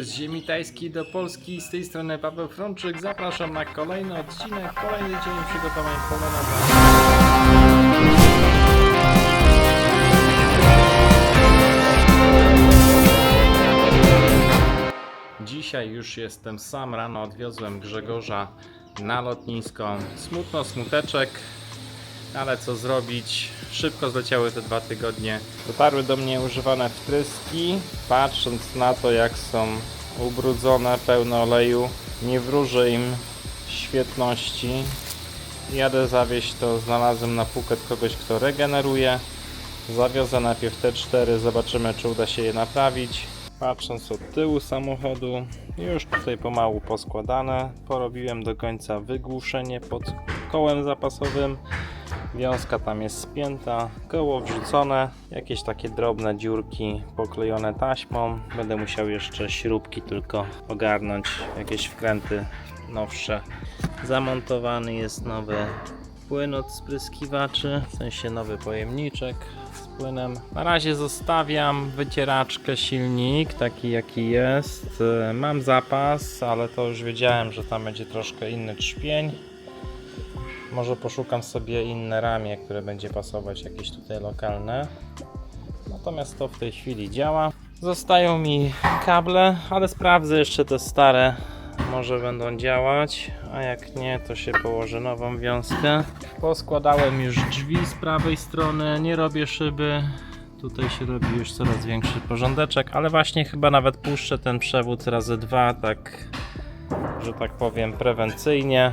Z ziemi tajskiej do Polski, z tej strony Paweł Frączyk. Zapraszam na kolejny odcinek, kolejny dzień przygotowań polona dla Dzisiaj już jestem sam, rano odwiozłem Grzegorza na lotnisko. Smutno, smuteczek, ale co zrobić? Szybko zleciały te dwa tygodnie. Dotarły do mnie używane wtryski. Patrząc na to, jak są ubrudzone, pełne oleju, nie wróżę im świetności. Jadę zawieźć to, znalazłem na Phuket kogoś, kto regeneruje. Zawiozę najpierw te cztery, zobaczymy, czy uda się je naprawić. Patrząc od tyłu samochodu, już tutaj pomału poskładane. Porobiłem do końca wygłuszenie pod kołem zapasowym. Wiązka tam jest spięta, koło wrzucone, jakieś takie drobne dziurki poklejone taśmą. Będę musiał jeszcze śrubki tylko ogarnąć, jakieś wkręty nowsze. Zamontowany jest nowy płyn od spryskiwaczy, w sensie nowy pojemniczek z płynem. Na razie zostawiam wycieraczkę silnik, taki jaki jest. E, Mam zapas, ale to już wiedziałem, że tam będzie troszkę inny trzpień. Może poszukam sobie inne ramię, które będzie pasować, jakieś tutaj lokalne. Natomiast to w tej chwili działa. Zostają mi kable, ale sprawdzę jeszcze te stare. Może będą działać, a jak nie, to się położy nową wiązkę. Poskładałem już drzwi z prawej strony, nie robię szyby. Tutaj się robi już coraz większy porządeczek, ale właśnie chyba nawet puszczę ten przewód razy dwa, tak, że tak powiem, prewencyjnie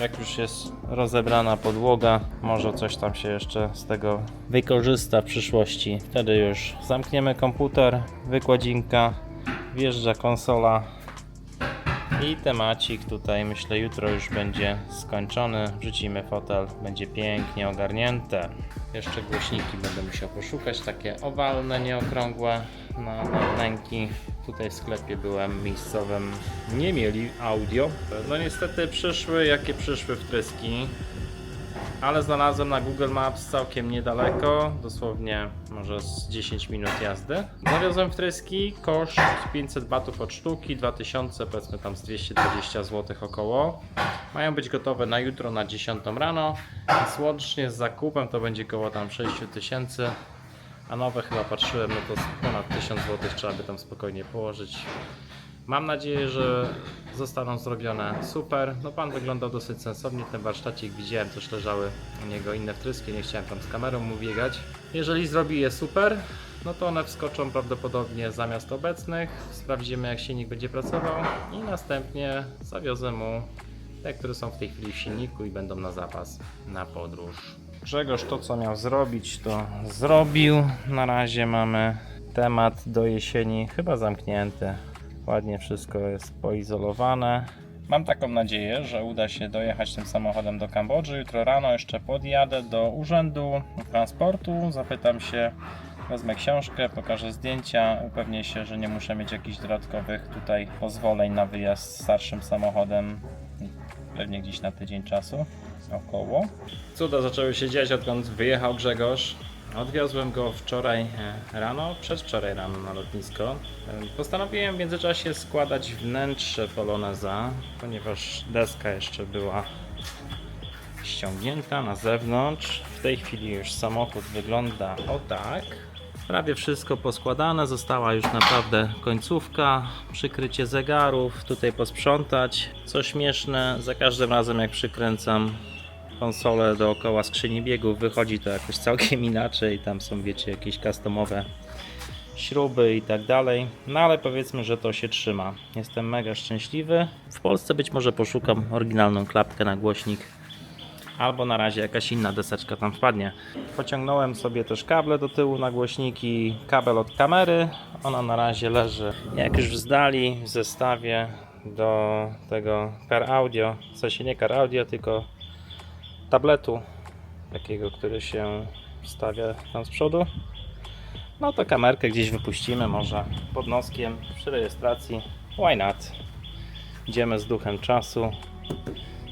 jak już jest rozebrana podłoga, może coś tam się jeszcze z tego wykorzysta w przyszłości. Wtedy już zamkniemy komputer, wykładzinka, wjeżdża konsola i temacik tutaj myślę jutro już będzie skończony. Wrzucimy fotel, będzie pięknie ogarnięte. Jeszcze głośniki będę musiał poszukać, takie owalne, nieokrągłe na, na wnęki. Tutaj w sklepie byłem miejscowym, nie mieli audio. No niestety przyszły, jakie przyszły wtryski. Ale znalazłem na Google Maps całkiem niedaleko, dosłownie może z 10 minut jazdy. Zawiozłem wtryski, koszt 500 batów od sztuki, 2000 powiedzmy tam z 220 zł około. Mają być gotowe na jutro na 10 rano, więc łącznie z zakupem to będzie koło tam 6000 a nowe chyba patrzyłem, no to ponad 1000 zł trzeba by tam spokojnie położyć. Mam nadzieję, że zostaną zrobione super. No pan wyglądał dosyć sensownie, ten warsztacik widziałem, też leżały u niego inne wtryski, nie chciałem tam z kamerą mu biegać. Jeżeli zrobi je super, no to one wskoczą prawdopodobnie zamiast obecnych. Sprawdzimy jak silnik będzie pracował i następnie zawiozę mu te, które są w tej chwili w silniku i będą na zapas na podróż. Grzegorz to co miał zrobić to zrobił. Na razie mamy temat do jesieni chyba zamknięty. Ładnie wszystko jest poizolowane. Mam taką nadzieję, że uda się dojechać tym samochodem do Kambodży. Jutro rano jeszcze podjadę do urzędu transportu. Zapytam się, wezmę książkę, pokażę zdjęcia. Upewnię się, że nie muszę mieć jakichś dodatkowych tutaj pozwoleń na wyjazd starszym samochodem. Pewnie gdzieś na tydzień czasu około. Cuda zaczęły się dziać odkąd wyjechał Grzegorz. Odwiozłem go wczoraj e, rano, przedwczoraj rano na lotnisko. E, Postanowiłem w międzyczasie składać wnętrze Poloneza, ponieważ deska jeszcze była ściągnięta na zewnątrz. W tej chwili już samochód wygląda o tak. Prawie wszystko poskładane, została już naprawdę końcówka, przykrycie zegarów, tutaj posprzątać. Co śmieszne, za każdym razem jak przykręcam konsolę dookoła skrzyni biegów, wychodzi to jakoś całkiem inaczej. Tam są, wiecie, jakieś customowe śruby i tak dalej. No ale powiedzmy, że to się trzyma. Jestem mega szczęśliwy. W Polsce być może poszukam oryginalną klapkę na głośnik. Albo na razie jakaś inna deseczka tam wpadnie. Pociągnąłem sobie też kable do tyłu na głośniki, kabel od kamery. Ona na razie leży jak już w zdali w zestawie do tego Car Audio. W sensie nie Car Audio, tylko tabletu takiego, który się wstawia tam z przodu. No to kamerkę gdzieś wypuścimy może pod noskiem przy rejestracji. Why not? Idziemy z duchem czasu,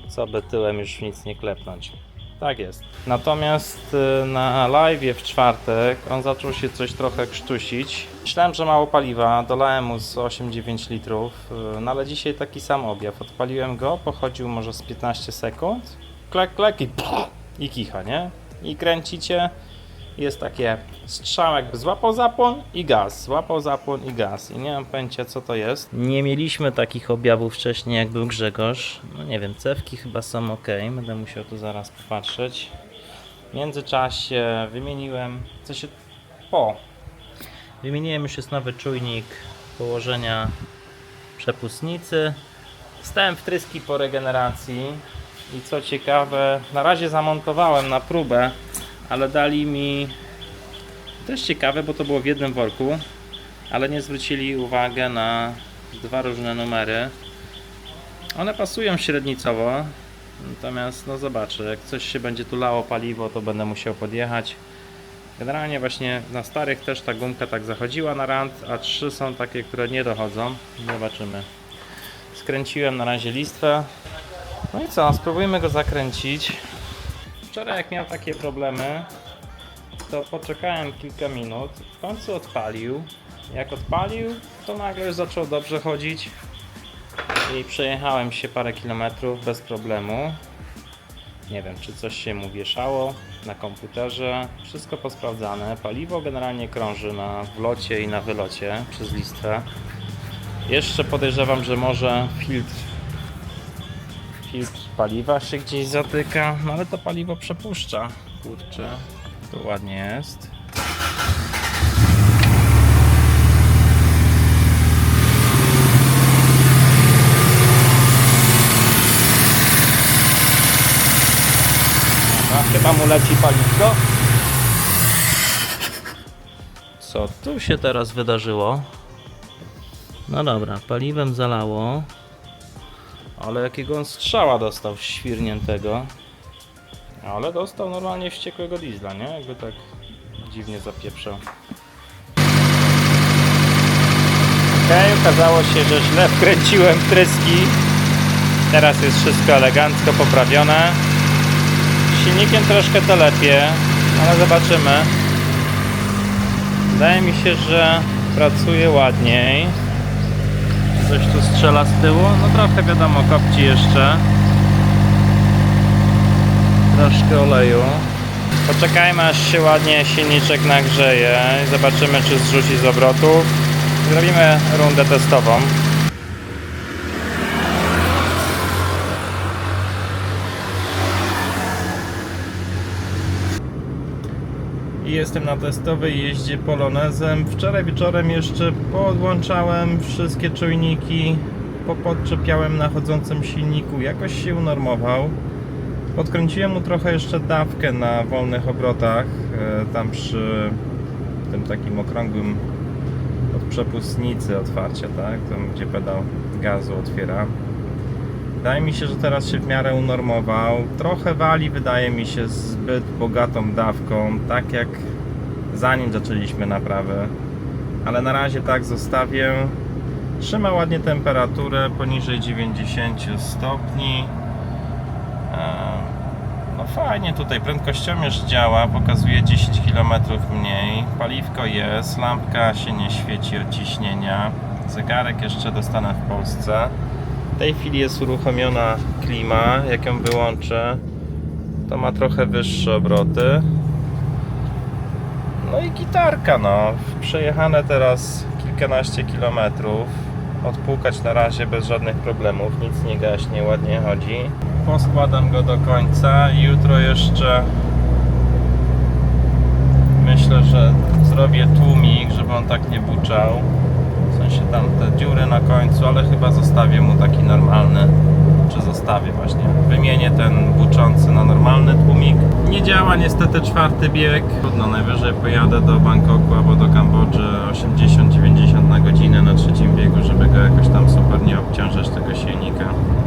co by tyłem już nic nie klepnąć. Tak jest. Natomiast y, na live w czwartek on zaczął się coś trochę krztusić. Myślałem, że mało paliwa, dolałem mu z 8-9 litrów, y, no ale dzisiaj taki sam objaw. Odpaliłem go, pochodził może z 15 sekund, klek, klek i, i kicha, nie? I kręcicie, jest takie strzał jakby złapał zapłon i gaz, złapał zapłon i gaz i nie mam pojęcia co to jest. Nie mieliśmy takich objawów wcześniej jak był Grzegorz. No nie wiem, cewki chyba są ok, będę musiał tu zaraz popatrzeć. W międzyczasie wymieniłem, co się... O! Wymieniłem już jest nowy czujnik położenia przepustnicy. Wstałem wtryski po regeneracji i co ciekawe, na razie zamontowałem na próbę, ale dali mi też ciekawe, bo to było w jednym worku, ale nie zwrócili uwagę na dwa różne numery. One pasują średnicowo, natomiast no zobaczę, jak coś się będzie tu lało paliwo, to będę musiał podjechać. Generalnie właśnie na starych też ta gumka tak zachodziła na rand, a trzy są takie, które nie dochodzą. Zobaczymy. Skręciłem na razie listwę. No i co, spróbujmy go zakręcić. Wczoraj jak miał takie problemy, to poczekałem kilka minut, w końcu odpalił. Jak odpalił, to nagle już zaczął dobrze chodzić i przejechałem się parę kilometrów bez problemu. Nie wiem, czy coś się mu wieszało na komputerze. Wszystko posprawdzane. Paliwo generalnie krąży na wlocie i na wylocie przez listwę. Jeszcze podejrzewam, że może filtr filtr paliwa się gdzieś zatyka, no ale to paliwo przepuszcza. Kurczę, tu ładnie jest. Dobra, chyba mu leci paliwko. Co tu się teraz wydarzyło? No dobra, paliwem zalało. Ale jakiego on strzała dostał świrniętego. Ale dostał normalnie wściekłego diesla, nie? Jakby tak dziwnie zapieprzał. Okej, okazało się, że źle wkręciłem wtryski. Teraz jest wszystko elegancko poprawione. Silnikiem troszkę to lepiej, ale zobaczymy. Wydaje mi się, że pracuje ładniej. Coś tu strzela z tyłu. No trochę wiadomo, kopci jeszcze. Troszkę oleju. Poczekajmy aż się ładnie silniczek nagrzeje i zobaczymy czy zrzuci z obrotów. Zrobimy rundę testową. I jestem na testowej jeździe polonezem. Wczoraj wieczorem jeszcze podłączałem wszystkie czujniki, popodczepiałem na chodzącym silniku, jakoś się unormował. Podkręciłem mu trochę jeszcze dawkę na wolnych obrotach, e, tam przy tym takim okrągłym od przepustnicy otwarcia, tak? Tam gdzie pedał gazu otwiera. Wydaje mi się, że teraz się w miarę unormował. Trochę wali, wydaje mi się, zbyt bogatą dawką, tak jak zanim zaczęliśmy naprawę. Ale na razie tak zostawię. Trzyma ładnie temperaturę poniżej 90 stopni. Eee, No fajnie tutaj, prędkościomierz działa, pokazuje 10 km mniej. Paliwko jest, lampka się nie świeci od ciśnienia. Zegarek jeszcze dostanę w Polsce. W tej chwili jest uruchomiona klima. Jak ją wyłączę, to ma trochę wyższe obroty. No i gitarka, no. Przejechane teraz kilkanaście kilometrów. Odpłukać na razie bez żadnych problemów, nic nie gaśnie, ładnie chodzi. Poskładam go do końca jutro jeszcze myślę, że zrobię tłumik, żeby on tak nie buczał. Sensie tam te dziury na końcu, ale chyba zostawię mu taki normalny. Czy zostawię właśnie. Wymienię ten buczący na normalny tłumik. Nie działa niestety czwarty bieg. Trudno, najwyżej pojadę do Bangkoku albo do Kambodży 80-90 na godzinę na trzecim biegu, żeby go jakoś tam super nie obciążać tego silnika.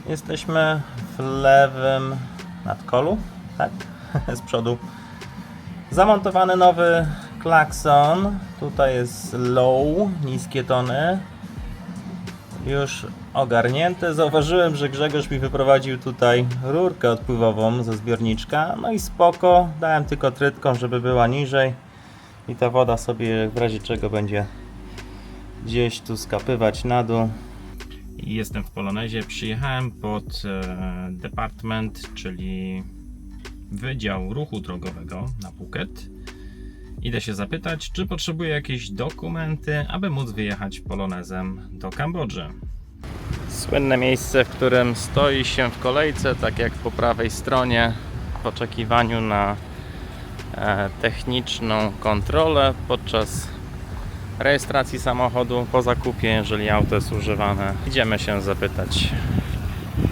Jesteśmy w lewym nadkolu, tak? Z przodu. Zamontowany nowy klakson. Tutaj jest low, niskie tony. już ogarnięte. Zauważyłem, że Grzegorz mi wyprowadził tutaj rurkę odpływową ze zbiorniczka. No i spoko, dałem tylko trytką, żeby była niżej. I ta woda sobie w razie czego będzie gdzieś tu skapywać na dół. Jestem w Polonezie. Przyjechałem pod e, department, czyli Wydział Ruchu Drogowego na Phuket. Idę się zapytać, czy potrzebuję jakieś dokumenty, aby móc wyjechać polonezem do Kambodży. Słynne miejsce, w którym stoi się w kolejce, tak jak po prawej stronie, w oczekiwaniu na e, techniczną kontrolę podczas rejestracji samochodu po zakupie, jeżeli auto jest używane. Idziemy się zapytać,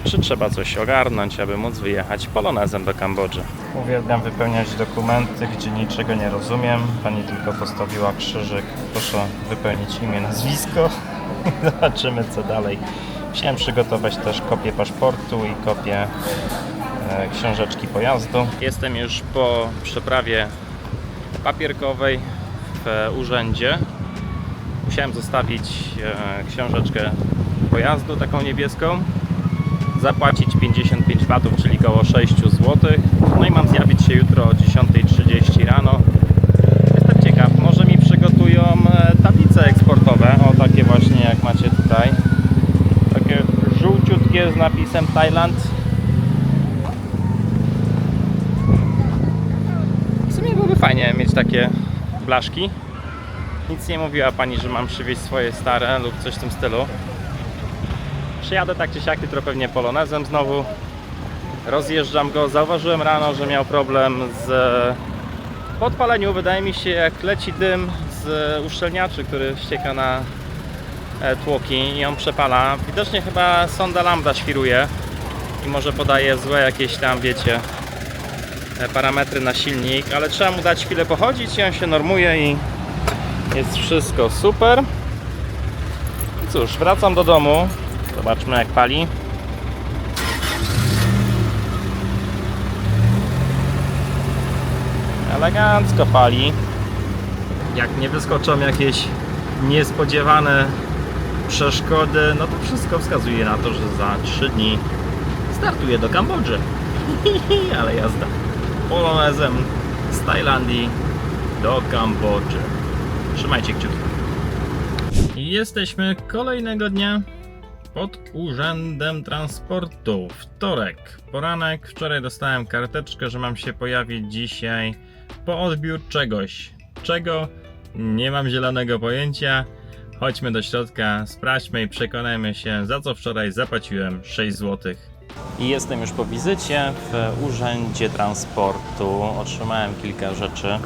czy trzeba coś ogarnąć, aby móc wyjechać polonezem do Kambodży. Uwielbiam wypełniać dokumenty, gdzie niczego nie rozumiem. Pani tylko postawiła krzyżyk. Proszę wypełnić imię, nazwisko. Zobaczymy co dalej. Chciałem przygotować też kopię paszportu i kopię e, książeczki pojazdu. Jestem już po przeprawie papierkowej w e, urzędzie. Musiałem zostawić e, książeczkę pojazdu, taką niebieską zapłacić 55 batów, czyli około 6 zł. No i mam zjawić się jutro o 10.30 rano. Jestem ciekaw, może mi przygotują e, tablice eksportowe, o takie właśnie jak macie tutaj. Takie żółciutkie z napisem Thailand. W sumie byłoby fajnie mieć takie blaszki. Nic nie mówiła pani, że mam przywieźć swoje stare lub coś w tym stylu. Przyjadę tak czy siak jutro pewnie polonezem znowu. Rozjeżdżam go. Zauważyłem rano, że miał problem z podpaleniu. Wydaje mi się, jak leci dym z uszczelniaczy, który ścieka na e, tłoki i on przepala. Widocznie chyba sonda lambda świruje i może podaje złe jakieś tam, wiecie, e, parametry na silnik, ale trzeba mu dać chwilę pochodzić i on się normuje i jest wszystko super. Cóż, wracam do domu. Zobaczmy jak pali. Elegancko pali. Jak nie wyskoczą jakieś niespodziewane przeszkody, no to wszystko wskazuje na to, że za 3 dni startuję do Kambodży. Ale jazda. Polonezem z Tajlandii do Kambodży. Trzymajcie kciuki. Jesteśmy kolejnego dnia pod Urzędem Transportu. Wtorek, poranek. Wczoraj dostałem karteczkę, że mam się pojawić dzisiaj po odbiór czegoś. Czego? Nie mam zielonego pojęcia. Chodźmy do środka, sprawdźmy i przekonajmy się, za co wczoraj zapłaciłem 6 zł. I jestem już po wizycie w Urzędzie Transportu. Otrzymałem kilka rzeczy.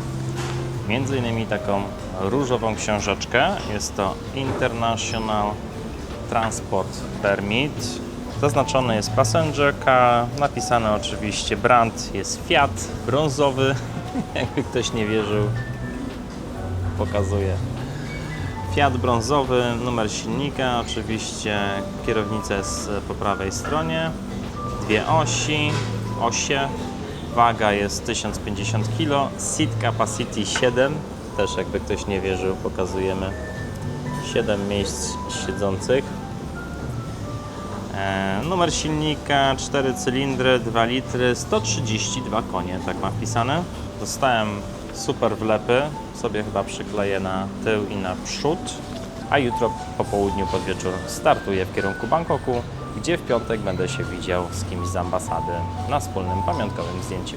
Między innymi taką różową książeczkę. Jest to International Transport Permit. Zaznaczony jest Passenger Car, napisane oczywiście brand jest Fiat brązowy, jakby ktoś nie wierzył, pokazuję. Fiat brązowy, numer silnika, oczywiście kierownica jest po prawej stronie, dwie osi, osie, waga jest 1050 kg, seat capacity 7, też jakby ktoś nie wierzył, pokazujemy 7 miejsc siedzących. E, numer silnika 4 cylindry, 2 litry, 132 konie, tak ma wpisane. Dostałem super wlepy, sobie chyba przykleję na tył i na przód. A jutro po południu pod wieczór startuję w kierunku Bangkoku, gdzie w piątek będę się widział z kimś z ambasady na wspólnym pamiątkowym zdjęciu.